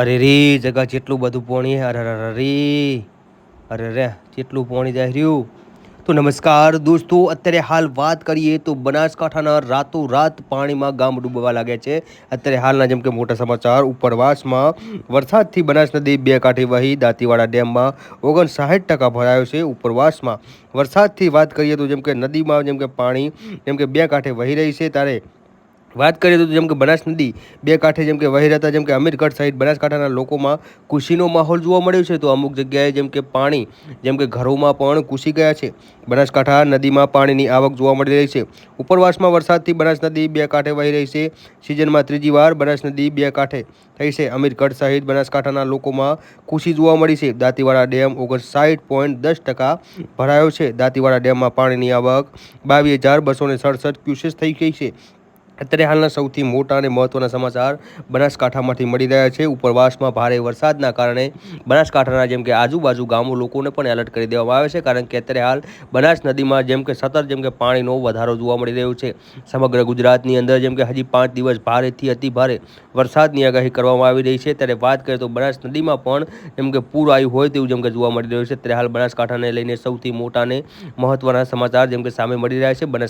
અરે રે, જગા જેટલું બધું પોણી અરે અરે રે. અરે રે જેટલું પોણી જાય રહ્યું. તો નમસ્કાર દોસ્તો, અત્યારે હાલ વાત કરીએ તો બનાસકાંઠાના રાતો રાત પાણીમાં ગામ ડૂબવા લાગ્યા છે. અત્યારે હાલના જેમ કે મોટા સમાચાર, ઉપરવાસમાં વરસાદથી બનાસ નદી બે કાંઠે વહી દાંતીવાડા ડેમમાં ઓગણસાઠ ટકા ભરાયો છે ઉપરવાસમાં. વરસાદથી વાત કરીએ તો જેમ કે નદીમાં જેમ કે પાણી જેમ કે બે કાંઠે વહી રહી છે, ત્યારે વાત કરીએ તો જેમ કે બનાસ નદી બે કાંઠે જેમ કે વહી રહેતા જેમ કે અમીરગઢ સહિત બનાસકાંઠાના લોકોમાં ખુશીનો માહોલ જોવા મળ્યો છે, તો અમુક જગ્યાએ જેમ કે પાણી, જેમ કે ઘરોમાં પણ કુશી ગયા છે. બનાસકાંઠા નદીમાં પાણીની આવક જોવા મળી રહી છે. ઉપરવાસમાં વરસાદથી બનાસ નદી બે કાંઠે વહી રહી છે. સિઝનમાં ત્રીજી વાર બનાસ નદી બે કાંઠે થઈ છે. અમીરગઢ સહિત બનાસકાંઠાના લોકોમાં ખુશી જોવા મળી છે. દાંતીવાડા ડેમ ઓગણસાઠ પોઈન્ટ દસ ટકા ભરાયો છે. દાંતીવાડા ડેમમાં પાણીની આવક બાવીસ હજાર બસો સડસઠ ક્યુસેસ થઈ ગઈ છે. અત્યારે હાલના સૌથી મોટા અને મહત્વના સમાચાર બનાસકાંઠામાંથી મળી રહ્યા છે. ઉપરવાસમાં ભારે વરસાદના કારણે બનાસકાંઠાના જેમ કે આજુબાજુ ગામો લોકોને પણ એલર્ટ કરી દેવામાં આવે છે, કારણ કે અત્યારે હાલ બનાસ નદીમાં જેમ કે સતત જેમ કે પાણીનો વધારો જોવા મળી રહ્યો છે. સમગ્ર ગુજરાતની અંદર જેમ કે હજી પાંચ દિવસ ભારેથી અતિ ભારે વરસાદની આગાહી કરવામાં આવી રહી છે. ત્યારે વાત કરીએ તો બનાસ નદીમાં પણ જેમ કે પૂર આવ્યું હોય તેવું જેમ કે જોવા મળી રહ્યું છે. ત્યારે હાલ બનાસકાંઠાને લઈને સૌથી મોટા અને મહત્વના સમાચાર જેમ કે સામે મળી રહ્યા છે. બનાસ